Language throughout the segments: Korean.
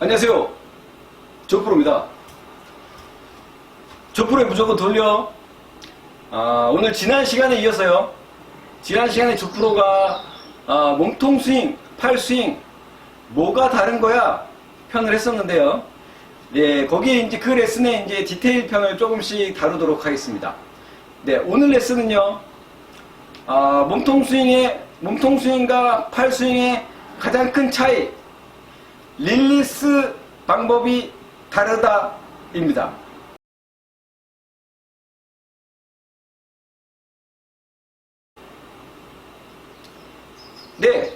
안녕하세요. 조프로입니다. 조프로의 무조건 돌려. 아, 오늘 지난 시간에 이어서요. 지난 시간에 조프로가 아, 몸통 스윙, 팔 스윙, 뭐가 다른 거야? 편을 했었는데요. 네, 거기에 이제 그 레슨에 이제 디테일 편을 조금씩 다루도록 하겠습니다. 네, 오늘 레슨은요. 아, 몸통 스윙의 몸통 스윙과 팔 스윙의 가장 큰 차이 릴리스 방법이 다르다입니다. 네,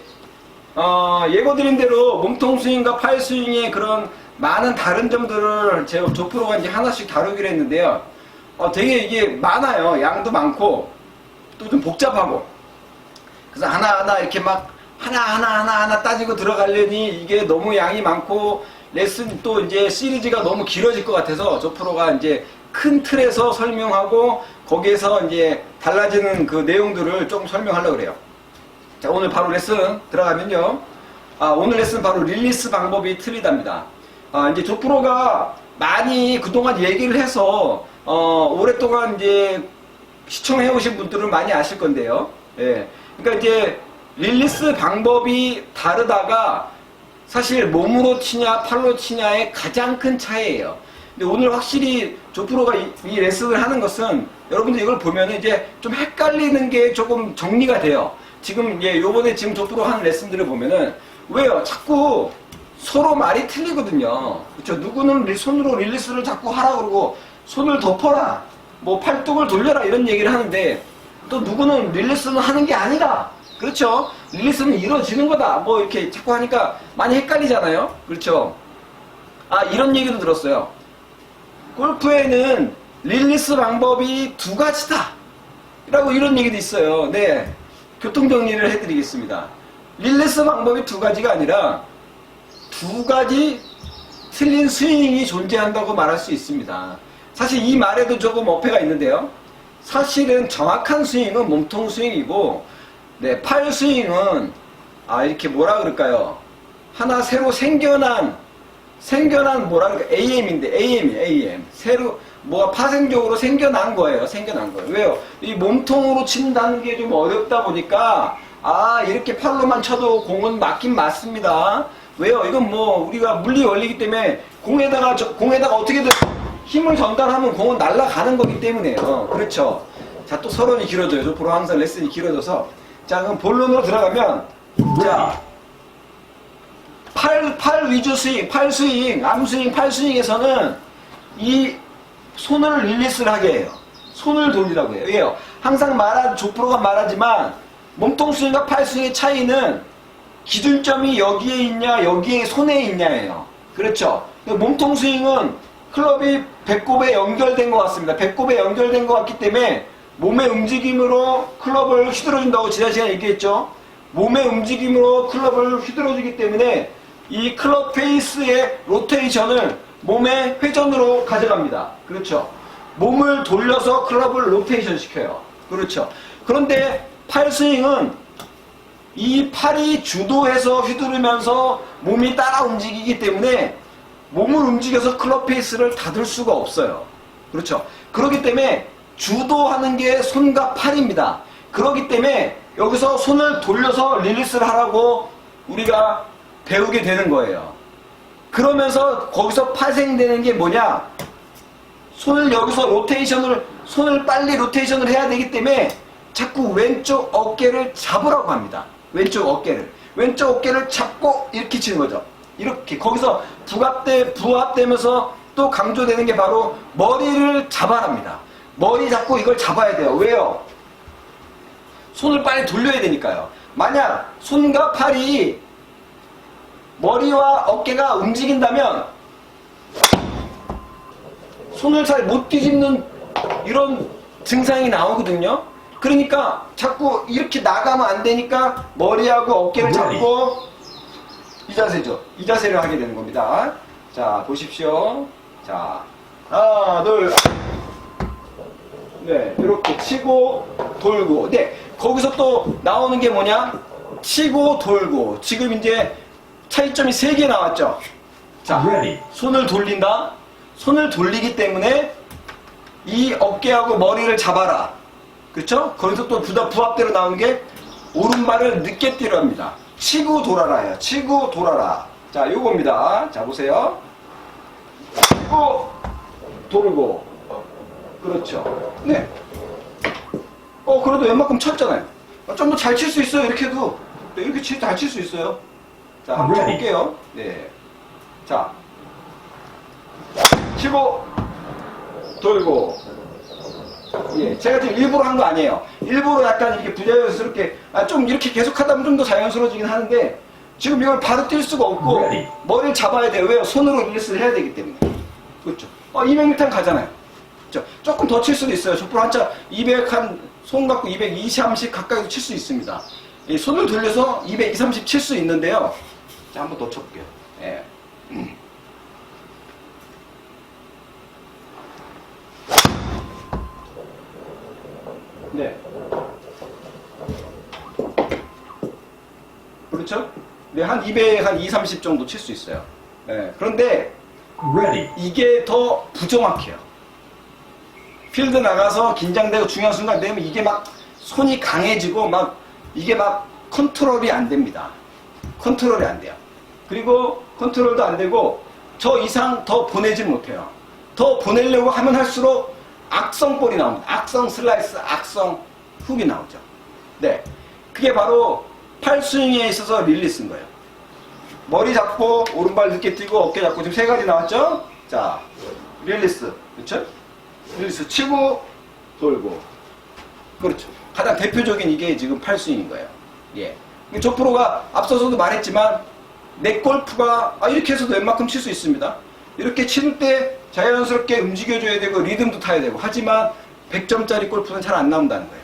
어, 예고드린 대로 몸통 스윙과 팔 스윙의 그런 많은 다른 점들을 제가 조프로가 이제 하나씩 다루기로 했는데요. 어, 되게 이게 많아요. 양도 많고 또 좀 복잡하고. 그래서 하나하나 이렇게 막 하나하나 하나하나 따지고 들어가려니 이게 너무 양이 많고 레슨 또 이제 시리즈가 너무 길어질 것 같아서 조프로가 이제 큰 틀에서 설명하고 거기에서 이제 달라지는 그 내용들을 좀 설명하려고 그래요. 자, 오늘 바로 레슨 들어가면요. 아, 오늘 레슨 바로 릴리스 방법이 틀리답니다. 아, 이제 조 프로가 많이 그동안 얘기를 해서, 어, 오랫동안 이제 시청해 오신 분들은 많이 아실 건데요. 예. 그러니까 이제 릴리스 방법이 다르다가 사실 몸으로 치냐 팔로 치냐의 가장 큰 차이예요. 근데 오늘 확실히 조프로가 이, 이 레슨을 하는 것은 여러분들 이걸 보면은 이제 좀 헷갈리는 게 조금 정리가 돼요. 지금 예 요번에 지금 조프로 하는 레슨들을 보면은 왜요? 자꾸 서로 말이 틀리거든요. 그렇죠? 누구는 리- 손으로 릴리스를 자꾸 하라 그러고 손을 덮어라, 뭐 팔뚝을 돌려라 이런 얘기를 하는데 또 누구는 릴리스는 하는 게 아니다. 그렇죠? 릴리스는 이루어지는 거다. 뭐 이렇게 자꾸 하니까 많이 헷갈리잖아요. 그렇죠? 아 이런 얘기도 들었어요. 골프에는 릴리스 방법이 두 가지다. 라고 이런 얘기도 있어요. 네. 교통 정리를 해드리겠습니다. 릴리스 방법이 두 가지가 아니라 두 가지 틀린 스윙이 존재한다고 말할 수 있습니다. 사실 이 말에도 조금 어폐가 있는데요. 사실은 정확한 스윙은 몸통 스윙이고, 네, 팔 스윙은, 아, 이렇게 뭐라 그럴까요? 하나 새로 생겨난, 생겨난 뭐라 그럴까? AM인데, AM이 AM. 새로, 뭐가 파생적으로 생겨난 거예요. 생겨난 거예요. 왜요? 이 몸통으로 친다는 게 좀 어렵다 보니까, 아, 이렇게 팔로만 쳐도 공은 맞긴 맞습니다. 왜요? 이건 뭐, 우리가 물리 원리기 때문에 공에다가, 저- 공에다가 어떻게든 힘을 전달하면 공은 날아가는 거기 때문에, 어, 그렇죠. 자, 또 서론이 길어져요. 저 보러 항상 레슨이 길어져서. 자, 그럼 본론으로 들어가면, 자, 팔, 팔 위주 스윙, 팔 스윙, 암 스윙, 팔 스윙에서는 이 손을 릴리스를 하게 해요. 손을 돌리라고 해요. 왜요? 항상 말한, 조프로가 말하지만, 몸통 스윙과 팔 스윙의 차이는 기준점이 여기에 있냐, 여기에 손에 있냐예요. 그렇죠? 몸통 스윙은 클럽이 배꼽에 연결된 것 같습니다. 배꼽에 연결된 것 같기 때문에 몸의 움직임으로 클럽을 휘둘러준다고 지난 시간에 얘기했죠. 몸의 움직임으로 클럽을 휘둘러주기 때문에 이 클럽 페이스의 로테이션을 몸의 회전으로 가져갑니다. 그렇죠. 몸을 돌려서 클럽을 로테이션 시켜요. 그렇죠. 그런데 팔 스윙은 이 팔이 주도해서 휘두르면서 몸이 따라 움직이기 때문에 몸을 움직여서 클럽 페이스를 닫을 수가 없어요. 그렇죠. 그렇기 때문에 주도하는 게 손과 팔입니다. 그렇기 때문에 여기서 손을 돌려서 릴리스를 하라고 우리가 배우게 되는 거예요. 그러면서 거기서 파생되는 게 뭐냐? 손을 여기서 로테이션을 손을 빨리 로테이션을 해야 되기 때문에 자꾸 왼쪽 어깨를 잡으라고 합니다. 왼쪽 어깨를 왼쪽 어깨를 잡고 이렇게 치는 거죠. 이렇게 거기서 부합돼 부합되면서 또 강조되는 게 바로 머리를 잡아랍니다. 머리 잡고 이걸 잡아야 돼요. 왜요? 손을 빨리 돌려야 되니까요. 만약 손과 팔이 머리와 어깨가 움직인다면 손을 잘 못 뒤집는 이런 증상이 나오거든요. 그러니까 자꾸 이렇게 나가면 안 되니까 머리하고 어깨를 잡고 이 자세죠. 이 자세를 하게 되는 겁니다. 자, 보십시오. 자, 하나, 둘. 네, 이렇게 치고 돌고. 네, 거기서 또 나오는 게 뭐냐? 치고 돌고. 지금 이제 차이점이 세 개 나왔죠. 자, Ready. 손을 돌린다. 손을 돌리기 때문에 이 어깨하고 머리를 잡아라. 그렇죠? 거기서 또 부다 부합대로 나오는 게 오른발을 늦게 뛰려 합니다. 치고 돌아라요. 치고 돌아라. 자, 요겁니다. 자, 보세요. 치고 돌고. 그렇죠. 네. 어, 그래도 웬만큼 쳤잖아요. 좀 더 잘 칠 수 있어요. 이렇게 해도. 네, 이렇게 잘칠 수 있어요. 자, 한번 Ready. 쳐볼게요. 네. 자. 치고, 돌고. 예, 제가 지금 일부러 한 거 아니에요. 일부러 약간 이렇게 부자연스럽게, 아, 좀 이렇게 계속 하다 보면 좀 더 자연스러워지긴 하는데, 지금 이걸 바로 뛸 수가 없고, Ready. 머리를 잡아야 돼요. 왜요? 손으로 릴리스를 해야 되기 때문에. 그렇죠. 어, 200m 가잖아요. 그렇죠. 조금 더 칠 수도 있어요. 족불 한차 200 한, 손 갖고 220, 30 가까이도 칠 수 있습니다. 이 손을 돌려서 200, 30 칠 수 있는데요. 자, 한번 더 쳐볼게요. 예. 네. 그렇죠? 네, 한 200, 한 2, 30 정도 칠 수 있어요. 네. 그런데 Ready. 이게 더 부정확해요. 필드 나가서 긴장되고 중요한 순간 되면 이게 막 손이 강해지고 막 이게 막 컨트롤이 안 됩니다. 컨트롤이 안 돼요. 그리고 컨트롤도 안 되고 저 이상 더 보내지 못해요. 더 보내려고 하면 할수록 악성 볼이 나옵니다. 악성 슬라이스, 악성 훅이 나오죠. 네. 그게 바로 팔스윙에 있어서 릴리스인 거예요. 머리 잡고 오른발 늦게 뛰고 어깨 잡고 지금 세 가지 나왔죠? 자, 릴리스. 그렇죠? 릴리스 치고 돌고. 그렇죠. 가장 대표적인 이게 지금 팔스윙인 거예요. 예. 조 프로가 앞서서도 말했지만 내 골프가 아, 이렇게 해서도 웬만큼 칠 수 있습니다. 이렇게 치는 때 자연스럽게 움직여줘야 되고 리듬도 타야 되고 하지만 100점짜리 골프는 잘 안 나온다는 거예요.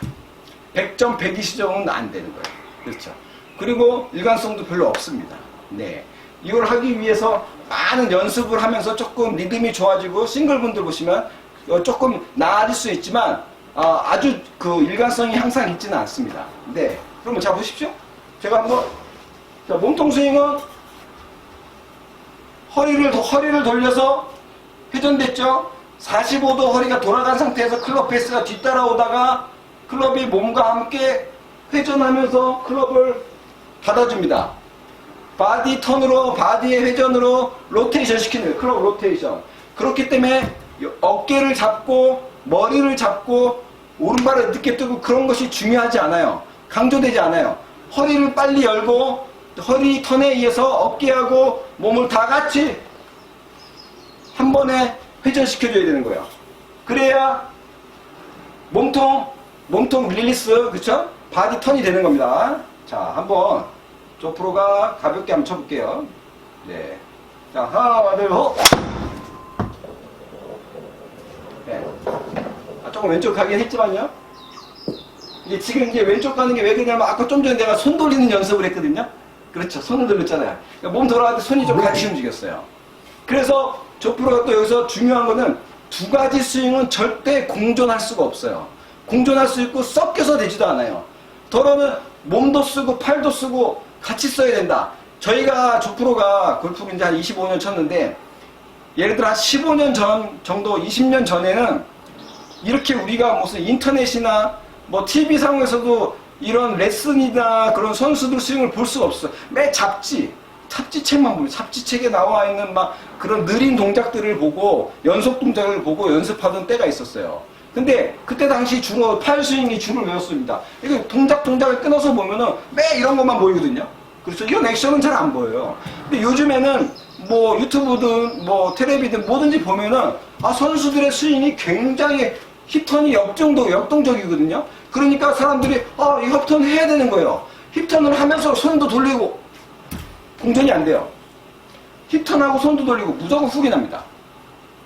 100점, 120점은 안 되는 거예요. 그렇죠. 그리고 일관성도 별로 없습니다. 네. 이걸 하기 위해서 많은 연습을 하면서 조금 리듬이 좋아지고 싱글 분들 보시면 어, 조금 나아질 수 있지만 아, 아주 그 일관성이 항상 있지는 않습니다. 네. 그러면 자 보십시오. 제가 한번 자, 몸통 스윙은 허리를 도- 허리를 돌려서 회전됐죠. 45도 허리가 돌아간 상태에서 클럽 페이스가 뒤따라오다가 클럽이 몸과 함께 회전하면서 클럽을 닫아줍니다. 바디 턴으로 바디의 회전으로 로테이션 시키는. 클럽 로테이션. 그렇기 때문에 어깨를 잡고 머리를 잡고 오른발을 늦게 뜨고 그런 것이 중요하지 않아요. 강조되지 않아요. 허리를 빨리 열고 허리 턴에 의해서 어깨하고 몸을 다 같이 한 번에 회전시켜줘야 되는 거예요. 그래야 몸통, 몸통 릴리스, 그쵸? 바디 턴이 되는 겁니다. 자, 한번 조 프로가 가볍게 한번 쳐볼게요. 네. 자, 하나, 둘, 호! 네. 아, 조금 왼쪽 가긴 했지만요. 이게 지금 이제 왼쪽 가는 게 왜 그러냐면 아까 좀 전에 내가 손 돌리는 연습을 했거든요. 그렇죠. 손을 돌렸잖아요. 그러니까 몸때 손이 좀 같이 움직였어요. 그래서 조 프로가 또 여기서 중요한 거는 두 가지 스윙은 절대 공존할 수가 없어요. 공존할 수 있고 섞여서 되지도 않아요. 더러는 몸도 쓰고 팔도 쓰고 같이 써야 된다. 저희가 조 프로가 골프를 이제 한 25년 쳤는데 예를 들어 한 15년 전 정도 20년 전에는 이렇게 우리가 무슨 인터넷이나 뭐 TV 상에서도 이런 레슨이나 그런 선수들 스윙을 볼 수가 없어. 매 잡지, 잡지책만 보면 잡지책에 나와 있는 막 그런 느린 동작들을 보고 연속 동작을 보고 연습하던 때가 있었어요. 근데 그때 당시 주로 팔스윙이 줄을 외웠습니다. 이거 동작 동작을 끊어서 보면은 매 이런 것만 보이거든요. 그렇죠. 이런 액션은 잘 안 보여요. 근데 요즘에는 뭐 유튜브든 뭐 텔레비든 뭐든지 보면은 아 선수들의 스윙이 굉장히 힙턴이 역정도 역동적이거든요. 그러니까 사람들이 아 이 힙턴 해야 되는 거예요. 힙턴을 하면서 손도 돌리고 공전이 안 돼요. 힙턴하고 손도 돌리고 무조건 훅이 납니다.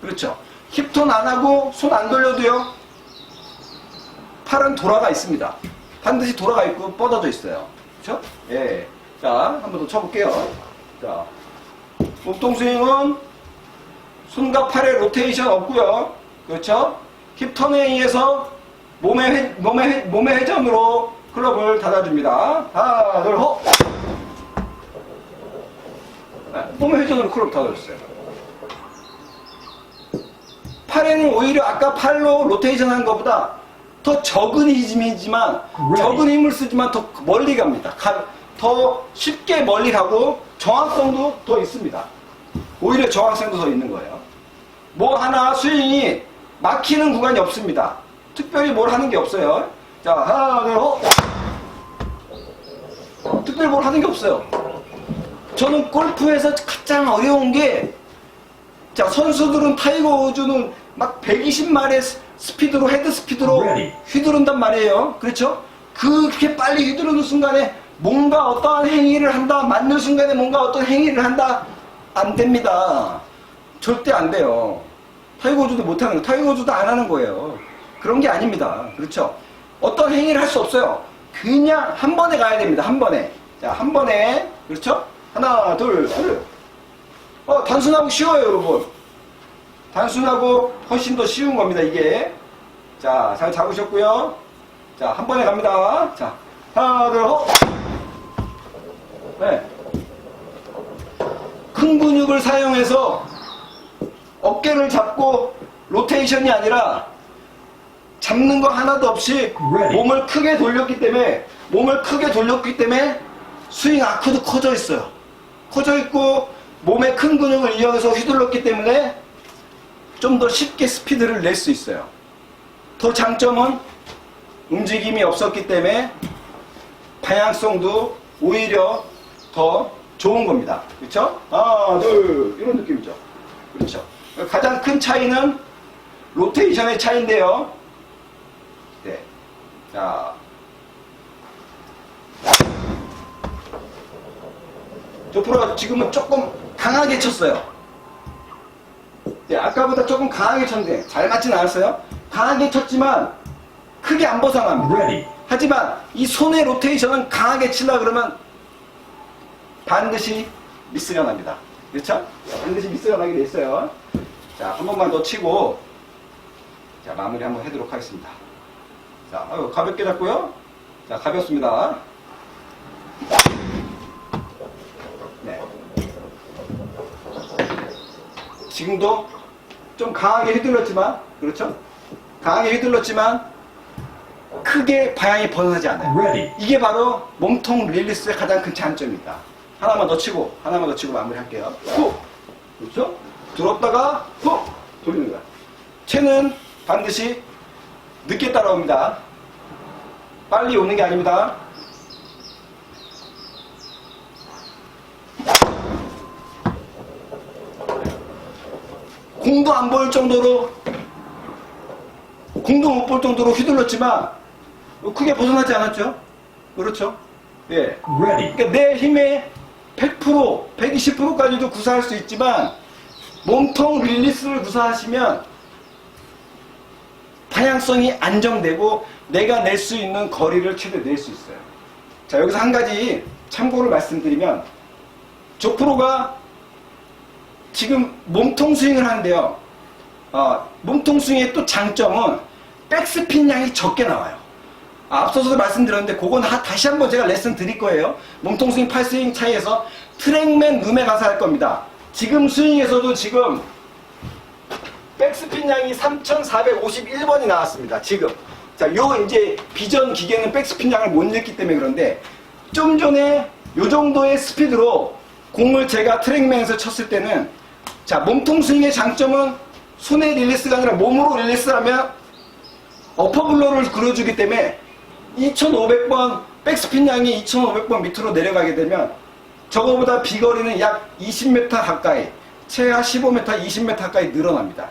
그렇죠. 힙턴 안 하고 손 안 돌려도요. 팔은 돌아가 있습니다. 반드시 돌아가 있고 뻗어져 있어요. 그렇죠? 예. 자, 한 번 더 쳐볼게요. 자, 몸통 스윙은 손과 팔의 로테이션 없고요. 그렇죠? 힙턴에 의해서 몸의 회, 몸의 회, 몸의 회전으로 클럽을 닫아줍니다. 하나, 둘, 호. 네, 몸의 회전으로 클럽 다 돌렸어요. 팔에는 오히려 아까 팔로 로테이션 한 것보다 더 적은 힘이지만 적은 힘을 쓰지만 더 멀리 갑니다. 가- 더 쉽게 멀리 가고 정확성도 더 있습니다. 오히려 정확성도 더 있는 거예요. 뭐 하나 스윙이 막히는 구간이 없습니다. 특별히 뭘 하는 게 없어요. 자, 하나, 둘, 호! 특별히 뭘 하는 게 없어요. 저는 골프에서 가장 어려운 게, 자, 선수들은 타이거 우즈는 막 120마일의 스피드로, 헤드 스피드로 Ready. 휘두른단 말이에요. 그렇죠? 그렇게 빨리 휘두르는 순간에 뭔가 어떠한 행위를 한다, 맞는 순간에 뭔가 어떤 행위를 한다, 안 됩니다. 절대 안 돼요. 타이거 우즈도 못하는 거, 타이거 우즈도 안 하는 거예요. 그런 게 아닙니다. 그렇죠? 어떤 행위를 할 수 없어요. 그냥 한 번에 가야 됩니다. 한 번에. 자, 한 번에. 그렇죠? 하나, 둘, 셋. 어, 단순하고 쉬워요, 여러분. 단순하고 훨씬 더 쉬운 겁니다, 이게. 자, 잘 잡으셨고요. 자, 한 번에 갑니다. 자, 하나, 둘, 호! 네. 큰 근육을 사용해서 어깨를 잡고 로테이션이 아니라 잡는 거 하나도 없이. 몸을 크게 돌렸기 때문에 몸을 크게 돌렸기 때문에 스윙 아크도 커져 있어요. 커져 있고 몸의 큰 근육을 이용해서 휘둘렀기 때문에 좀 더 쉽게 스피드를 낼 수 있어요. 더 장점은 움직임이 없었기 때문에 방향성도 오히려 더 좋은 겁니다. 그렇죠? 하나, 둘 이런 느낌이죠. 그렇죠. 가장 큰 차이는 로테이션의 차이인데요. 네. 자. 저 프로 지금은 조금 강하게 쳤어요. 네, 아까보다 조금 강하게 쳤는데 잘 맞진 않았어요. 강하게 쳤지만 크게 안 벗어납니다. Ready. 하지만 이 손의 로테이션은 강하게 치려 그러면 반드시 미스가 납니다. 그렇죠? 반드시 미스가 나게 돼 있어요. 자, 한 번만 더 치고 자, 마무리 한번 해도록 하겠습니다. 자, 아유, 가볍게 잡고요. 자, 가볍습니다. 네. 지금도 좀 강하게 휘둘렀지만, 그렇죠? 강하게 휘둘렀지만, 크게 방향이 벗어나지 않아요. Ready. 이게 바로 몸통 릴리스의 가장 큰 장점입니다. 하나만 더 치고, 하나만 더 치고 마무리 할게요. 후! 그렇죠? 들었다가, 후! 돌리는 거야. 채는 반드시 늦게 따라옵니다. 빨리 오는 게 아닙니다. 공도 안 보일 정도로 공도 못 볼 정도로 휘둘렀지만 크게 벗어나지 않았죠? 그렇죠? 예. 그러니까 내 힘의 100%, 120%까지도 구사할 수 있지만 몸통 릴리스를 구사하시면 방향성이 안정되고 내가 낼 수 있는 거리를 최대 낼 수 있어요. 자, 여기서 한 가지 참고를 말씀드리면 조 프로가 지금 몸통 스윙을 하는데요. 어, 몸통 스윙의 또 장점은 백스핀 양이 적게 나와요. 아, 앞서서도 말씀드렸는데 그건 하- 다시 한번 제가 레슨 드릴 거예요. 몸통 스윙, 팔 스윙 차이에서 트랙맨 룸에 가서 할 겁니다. 지금 스윙에서도 지금 백스핀 양이 3,451번이 나왔습니다. 지금. 자, 요 이제 비전 기계는 백스핀 양을 못 냈기 때문에 그런데 좀 전에 요 정도의 스피드로 공을 제가 트랙맨에서 쳤을 때는 자, 몸통 스윙의 장점은 손의 릴리스가 아니라 몸으로 릴리스하면 어퍼블러를 그려주기 때문에 2500번 백스핀 양이 2500번 밑으로 내려가게 되면 저거보다 비거리는 약 20m 가까이 최하 15m, 20m 가까이 늘어납니다.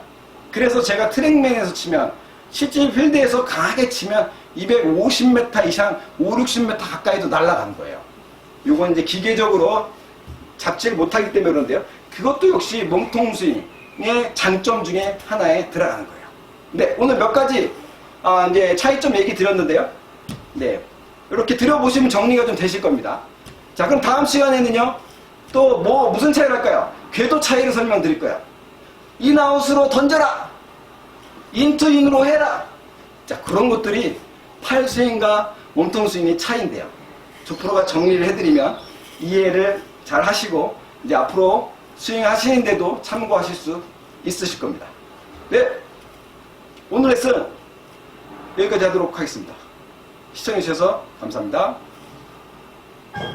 그래서 제가 트랙맨에서 치면 실제 필드에서 강하게 치면 250m 이상 5, 60m 가까이도 날아가는 거예요. 요건 이제 기계적으로 잡지를 못하기 때문에 그런데요. 그것도 역시 몸통 스윙의 장점 중에 하나에 들어가는 거예요. 네, 오늘 몇 가지 아, 이제 차이점 얘기 드렸는데요. 네, 이렇게 들어보시면 정리가 좀 되실 겁니다. 자, 그럼 다음 시간에는요. 또 뭐 무슨 차이를 할까요? 궤도 차이를 설명드릴 거예요. 인아웃으로 던져라. 인투인으로 해라. 자, 그런 것들이 팔 스윙과 몸통 스윙의 차이인데요. 조 프로가 정리를 해드리면 이해를 잘 하시고 이제 앞으로 스윙 하시는데도 참고하실 수 있으실 겁니다. 네. 오늘 레슨 여기까지 하도록 하겠습니다. 시청해주셔서 감사합니다.